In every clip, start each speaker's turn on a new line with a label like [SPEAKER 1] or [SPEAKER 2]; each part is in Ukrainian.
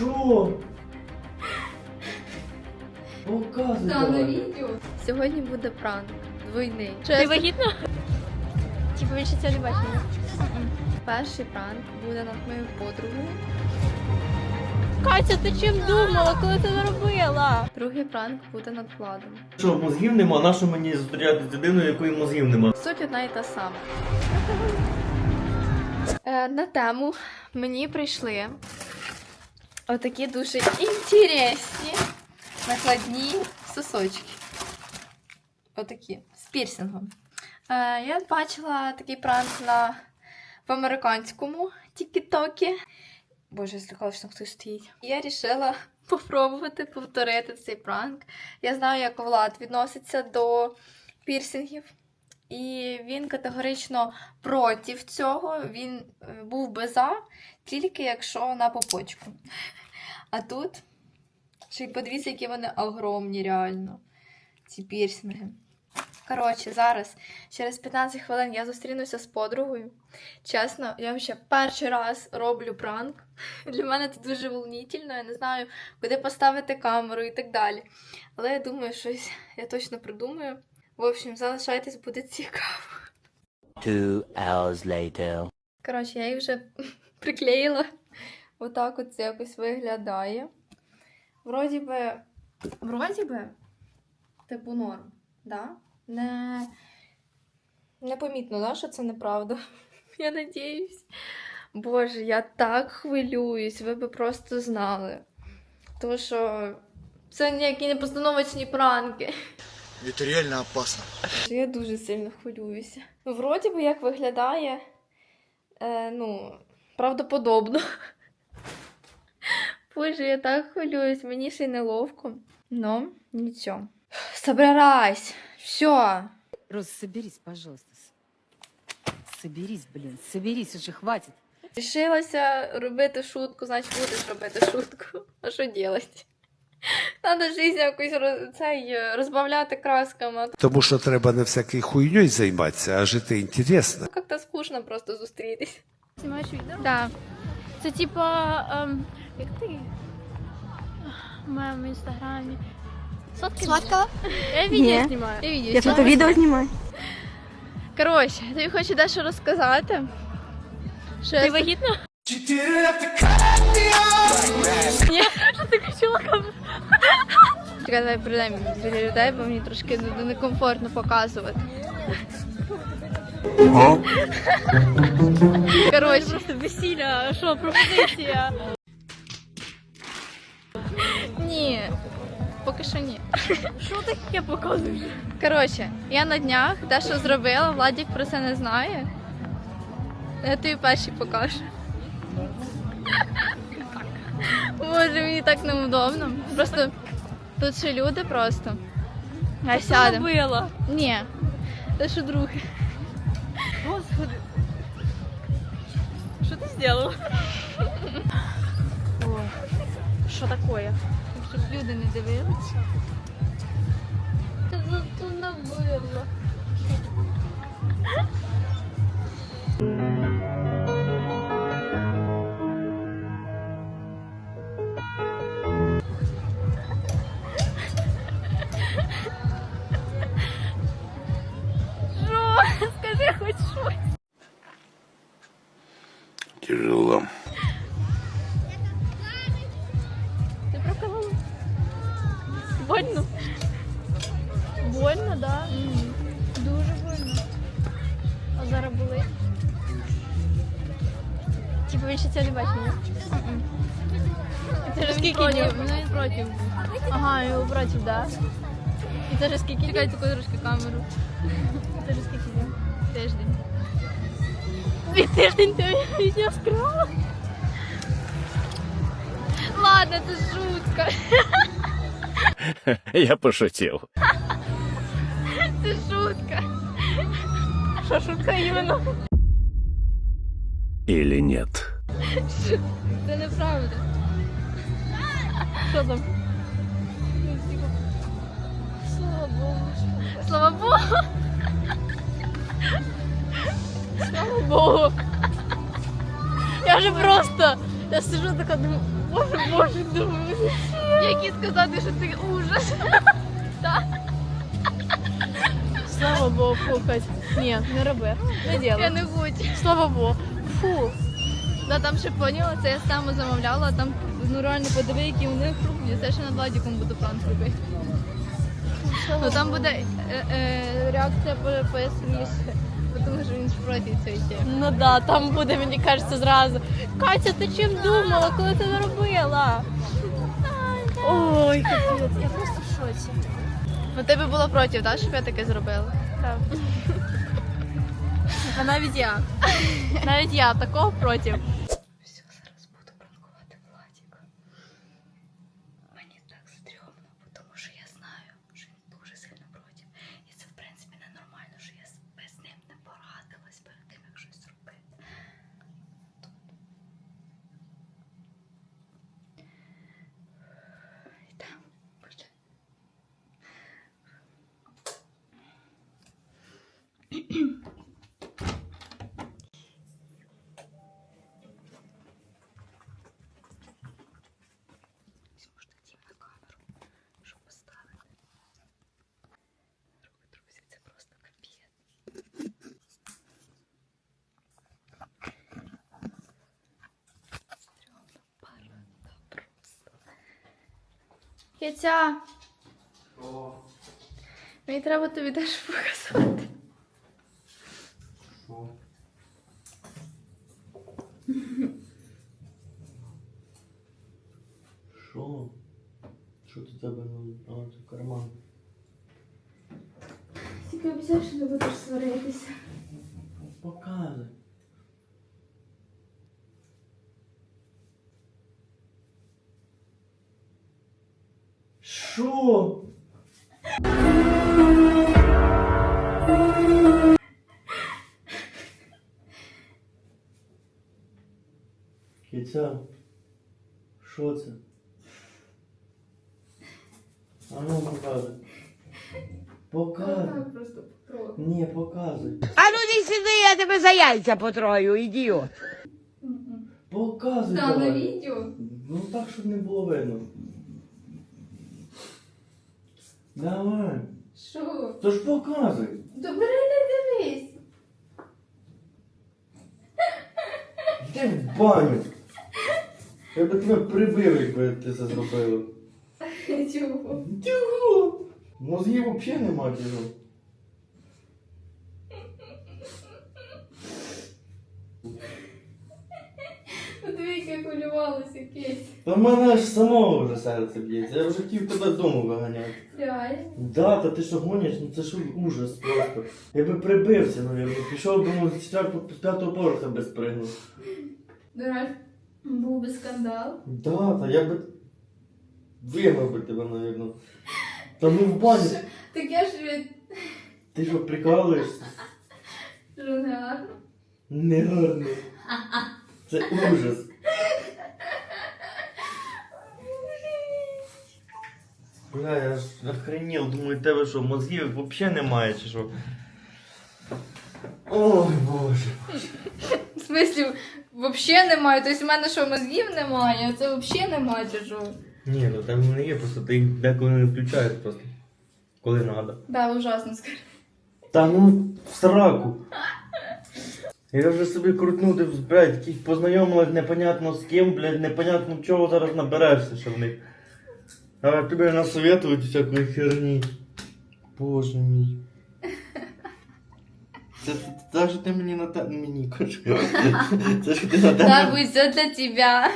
[SPEAKER 1] Що? Показуй. давай.
[SPEAKER 2] Сьогодні буде пранк двойний.
[SPEAKER 3] Ти вагітна? Типу більше цього не бачила.
[SPEAKER 2] Перший пранк буде над моєю подругою.
[SPEAKER 3] Катя, ти чим думала, коли ти не робила?
[SPEAKER 2] Другий пранк буде над владом.
[SPEAKER 1] Що, мозгів нема? На що мені зустрічати з людиною, якої мозгів нема?
[SPEAKER 2] Суть одна і та сама. Е, на тему мені прийшли отакі дуже інтересні накладні сосочки. Отакі, з пірсингом. Е, я бачила такий пранк на, в американському тік-токі. Боже, я злякала, що там хтось стоїть. Я вирішила попробувати повторити цей пранк. Я знаю, як Влад відноситься до пірсингів. І він категорично проти цього. Він е, був би за, тільки якщо на попочку. А тут ще й подивіться, які вони огромні, реально. Ці пірсинги. Коротше, зараз, через 15 хвилин, я зустрінуся з подругою. Чесно, я ще перший раз роблю пранк. Для мене це дуже волнительно. Я не знаю, куди поставити камеру і так далі. Але я думаю, щось я точно придумаю. В общем, залишайтесь, буде цікаво.
[SPEAKER 4] Two hours later.
[SPEAKER 2] Коротше, я її вже приклеїла. Отак от це якось виглядає. Вроді би, вроді би, типу норм, да? Не, непомітно, да, що це неправда. Я надіюсь. Боже, я так хвилююсь, ви би просто знали. Тому що це ніякі не постановочні пранки.
[SPEAKER 5] Это реально опасно.
[SPEAKER 2] Я дуже сильно хвилююся. Ну, Вроді би як виглядає, е, ну, правдоподобно. Боже, я так хвилююсь, мені ще й неловко. Ну, нічого. Собирайся! Все.
[SPEAKER 6] Роза, соберись, пожалуйста. С- Соберись, блин, соберись, уже хватит.
[SPEAKER 2] Рішилася робити шутку, значить будеш робити шутку. А що робити? Надо життя якось роз, цей, е, розбавляти красками.
[SPEAKER 7] Тому що треба не всякою хуйньою займатися, а жити інтересно.
[SPEAKER 2] Ну, як-то скучно просто зустрітись.
[SPEAKER 3] Знімаєш відео?
[SPEAKER 2] Так.
[SPEAKER 3] Це типа, ем, як ти? У моєму інстаграмі. Сладка?
[SPEAKER 8] Сладкого?
[SPEAKER 3] Я відео
[SPEAKER 8] Ні.
[SPEAKER 3] знімаю. Я відео
[SPEAKER 8] Я фото відео знімаю.
[SPEAKER 2] Коротше, тобі хочу дещо розказати. Що
[SPEAKER 3] Ти вагітна? Ні, що ти включила?
[SPEAKER 2] Чекай, давай передай мені біля людей, бо мені трошки не- некомфортно показувати. Коротше,
[SPEAKER 3] Просто весілля, що, пропозиція?
[SPEAKER 2] Поки що ні.
[SPEAKER 3] Що таке показуєш?
[SPEAKER 2] Коротше, я на днях дещо зробила, Владік про це не знає. Я тобі перші покажу. Боже, мені так неудобно. Просто тут ще люди просто. Я сядемо.
[SPEAKER 3] Забила.
[SPEAKER 2] Ні. Це що друге.
[SPEAKER 3] Господи. Що ти зробила? Що таке?
[SPEAKER 2] Щоб люди не дивилися. Це тут
[SPEAKER 3] Зараз? Типу він ще це не бачив, Це ж скільки днів?
[SPEAKER 2] Мене проти.
[SPEAKER 3] Ага, його братів, да? І це ж скільки
[SPEAKER 2] Чекай таку трошки камеру.
[SPEAKER 3] Це ж скільки днів?
[SPEAKER 2] Тиждень.
[SPEAKER 3] Дві тиждень ти відео скривала?
[SPEAKER 2] Ладно, це шутка.
[SPEAKER 4] Я пошутил.
[SPEAKER 2] Це шутка.
[SPEAKER 3] Що шутка іменно?
[SPEAKER 4] Или нет?
[SPEAKER 2] Це неправда.
[SPEAKER 3] Що там?
[SPEAKER 2] Слава Богу. Слава Богу.
[SPEAKER 3] Слава Богу. Я вже просто. Я сижу така думаю. боже, боже, думаю.
[SPEAKER 2] Які сказати, що це ужас.
[SPEAKER 3] Слава Богу, фу, Кать. Ні, не роби. Не
[SPEAKER 2] Я не хочу.
[SPEAKER 3] Слава Богу. Фу.
[SPEAKER 2] Да, там ще поняла, це я саме замовляла, а там ну реально подиви, які у них круглі. Це ще над Владіком буду пранк робити. Ну там буде е, е, реакція по- поясніше, тому що він ж проти цієї теми.
[SPEAKER 3] Ну да, там буде, мені кажеться, зразу. Катя, ти чим думала, коли ти не робила? Ой, капець, я просто в шоці.
[SPEAKER 2] Ну ти би була проти, так, щоб я таке зробила?
[SPEAKER 3] Так. А навіть я. Навіть я такого проти.
[SPEAKER 2] Все, зараз буду пранкувати Владіка. Мені так стрьомно, тому що я знаю, що він дуже сильно проти. І це, в принципі, ненормально, що я з- без ним не порадилась перед тим, як щось зробити. Тут. І там, боже. Візьму штатив на камеру, щоб поставити. Друзі, це просто капець. Стрьомно, парадно просто. Киця, мені треба тобі теж показати.
[SPEAKER 1] Що? Що? Що тут тебе ну, це карман?
[SPEAKER 2] Тільки обіцяєш, що не будеш сваритися.
[SPEAKER 1] Показуй. Що? Киця, що це? А ну показуй. Показуй.
[SPEAKER 2] просто трохи.
[SPEAKER 1] Ні, показуй.
[SPEAKER 8] А ну не сиди, я тебе за яйця потрою, ідіот.
[SPEAKER 1] Показуй.
[SPEAKER 2] Та на
[SPEAKER 1] давай.
[SPEAKER 2] відео.
[SPEAKER 1] Ну так, щоб не було видно. Давай.
[SPEAKER 2] Що?
[SPEAKER 1] То ж показуй.
[SPEAKER 2] Добре, не дивись.
[SPEAKER 1] Йди в баню. Я би тебе прибив, якби ти це зробила.
[SPEAKER 2] Чого?
[SPEAKER 1] Чого? Мозгів взагалі нема чого.
[SPEAKER 2] Дивись, як хвилювалася Кейс.
[SPEAKER 1] Та в мене аж самого вже серце б'ється. Я вже хотів тебе дому виганяти.
[SPEAKER 2] Реально.
[SPEAKER 1] Да, та ти що гониш? Ну це ж ужас просто. Я би прибився, ну я б пішов, думаю, з четвертого з п'ятого поверха би спригнув.
[SPEAKER 2] Ну реально. Був би скандал.
[SPEAKER 1] Да, та я би вигнав би тебе, навірно. Та ну в баню.
[SPEAKER 2] Таке ж від
[SPEAKER 1] Ти що, прикалуєшся? Не гарно. Це ужас. Бля, я ж охренел, думаю, тебе що, мозгів взагалі немає, чи що? Ой, боже.
[SPEAKER 2] В смислі, взагалі немає. Тобто в мене що, мозгів немає, а це взагалі немає чи що?
[SPEAKER 1] Ні, ну там не є, просто ти їх деколи не включаєш просто. Коли треба.
[SPEAKER 2] Да, ужасно скажу.
[SPEAKER 1] Та ну в сраку. Я вже собі крутнув, ти, блядь, яких познайомилась непонятно з ким, блядь, непонятно чого зараз наберешся ще в них. А тобі насоветують всякої херні. Боже мій. Це, це, це що ти мені на те... мені кажеш. Це що ти на тебе.
[SPEAKER 2] будь це для тебе.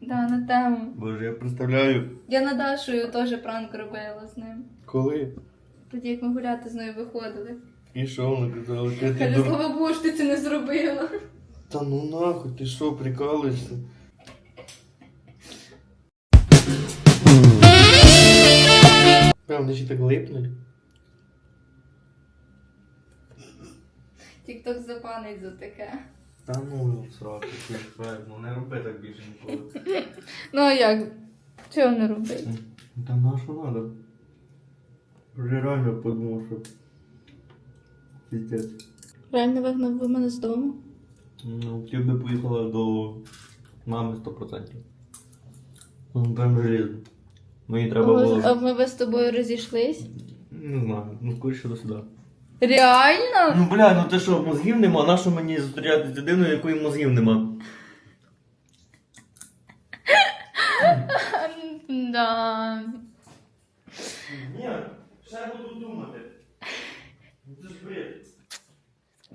[SPEAKER 2] Да, на тему.
[SPEAKER 1] Боже, я представляю.
[SPEAKER 2] Я на Дашою теж пранк робила з ним.
[SPEAKER 1] Коли?
[SPEAKER 2] Тоді як ми гуляти з нею виходили.
[SPEAKER 1] І що вона казала? Ти, ти
[SPEAKER 2] Каже,
[SPEAKER 1] дур...
[SPEAKER 2] слава Богу, що ти це не зробила.
[SPEAKER 1] Та ну нахуй, ти що, прикалуєшся? Певно, ще так липнуть.
[SPEAKER 2] Тік-ток запанить за таке.
[SPEAKER 1] Та ну, сраку, ти ну не роби так більше ніколи.
[SPEAKER 2] Ну а як? Чого не робити?
[SPEAKER 1] Та на що надо? Вже реально подумав, що. Піздець.
[SPEAKER 2] Реально вигнав ви мене з дому?
[SPEAKER 1] Ну, ти би поїхала до Мами 100%. Ну, прям железно. Мені треба
[SPEAKER 2] Ми,
[SPEAKER 1] було.
[SPEAKER 2] ми би з тобою розійшлись.
[SPEAKER 1] Не знаю, ну скоріше до сюди.
[SPEAKER 2] Реально?
[SPEAKER 1] Ну бля, ну ти що, мозгів нема? Нащо мені зустрічати з людиною, якої мозгів нема?
[SPEAKER 2] Да.
[SPEAKER 1] Ні, ще буду думати. Це ж бред.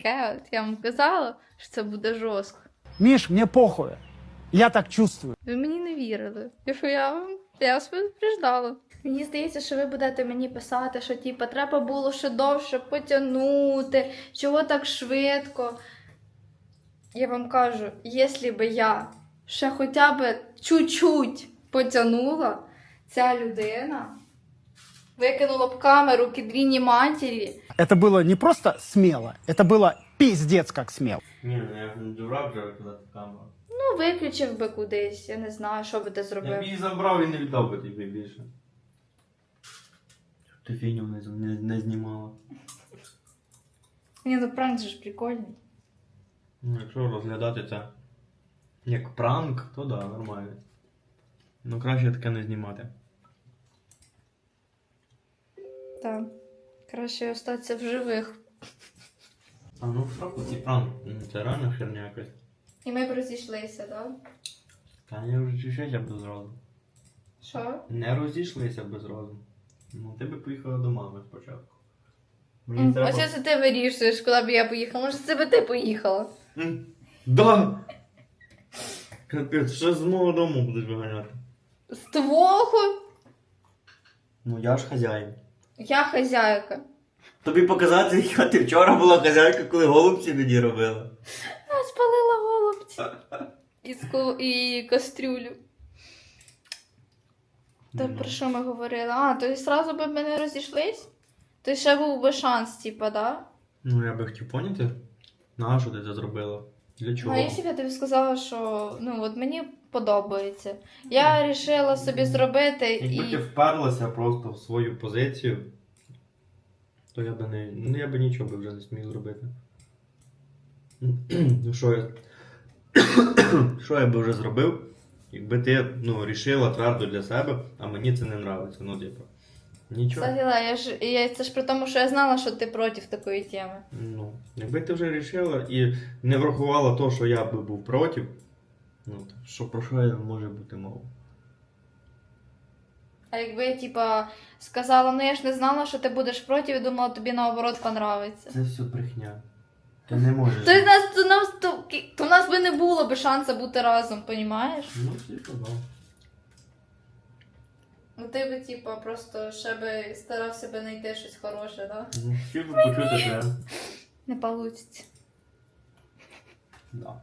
[SPEAKER 2] Таке от, я вам казала, що це буде жорстко.
[SPEAKER 9] Миш, мне похуй. Я так чувствую.
[SPEAKER 2] Ви мені не вірили. І що я вам я вас предупреждала. Мені здається, що ви будете мені писати, що типу, треба було ще довше потягнути, чого так швидко. Я вам кажу, якщо би я ще хоча б чуть-чуть потягнула, ця людина викинула б камеру кідріні матері.
[SPEAKER 9] Это было не просто смело, это было пиздец как смело.
[SPEAKER 1] Ні, ну я ж не дурак вже викладати камеру.
[SPEAKER 2] Ну, виключив би кудись, я не знаю, що би ти
[SPEAKER 1] Я б
[SPEAKER 2] зробив.
[SPEAKER 1] її забрав і не віддав би тобі більше. Щоб Ти фіню не, не, не знімала.
[SPEAKER 2] Ні, ну пранк же ж прикольний.
[SPEAKER 1] Ну, якщо розглядати це як пранк, то да, нормально. Ну краще таке не знімати.
[SPEAKER 2] Так. Краще остатися в живих.
[SPEAKER 1] А ну в пранк. Ну, Це реально херня якась.
[SPEAKER 2] І ми б розійшлися, так?
[SPEAKER 1] Та я вже чуть-чуть без зразу.
[SPEAKER 2] Що?
[SPEAKER 1] Не розійшлися без зразу. Ну, ти би поїхала до мами спочатку. Мені
[SPEAKER 2] А
[SPEAKER 1] треба...
[SPEAKER 2] що це ти вирішуєш, куди б я поїхала? Може, це би ти поїхала?
[SPEAKER 1] М, Да! Капець, що з мого дому будеш виганяти?
[SPEAKER 2] З твого?
[SPEAKER 1] Ну я ж хазяїн.
[SPEAKER 2] Я хазяйка.
[SPEAKER 1] Тобі показати, яка ти вчора була хазяйка, коли голубці мені робила.
[SPEAKER 2] Я спалила голубці. І, ску... і кастрюлю. То
[SPEAKER 1] Ну.
[SPEAKER 2] про що ми говорили? А, то і сразу би ми не розійшлись? То ще був би шанс, типа, да?
[SPEAKER 1] Ну я би хотів поняти, на що ти це зробила? Для чого?
[SPEAKER 2] Ну, а якщо б я тобі сказала, що ну от мені подобається. Я вирішила собі зробити
[SPEAKER 1] Якби ти вперлася просто в свою позицію, то я би не. Ну я би нічого би вже не зміг зробити. Ну що я. Що я би вже зробив, якби ти ну, рішила твердо для себе, а мені це не нравиться. Ну, типу. Нічого.
[SPEAKER 2] Кстати, я ж я це ж при тому, що я знала, що ти проти такої теми.
[SPEAKER 1] Ну, якби ти вже рішила і не врахувала то, що я би був проти, ну, що про що я може бути мова?
[SPEAKER 2] А якби я типа сказала, ну я ж не знала, що ти будеш проти, і думала, тобі наоборот понравиться.
[SPEAKER 1] Це все брехня. Ти не можеш.
[SPEAKER 2] То нас то нас то, то в нас би не було би шансу бути разом, понімаєш?
[SPEAKER 1] Ну, типу, да.
[SPEAKER 2] Ну ти би, типа, просто ще би старався би знайти щось хороше, да?
[SPEAKER 1] Ну, хотів би почути це.
[SPEAKER 2] Не получиться.
[SPEAKER 1] Да.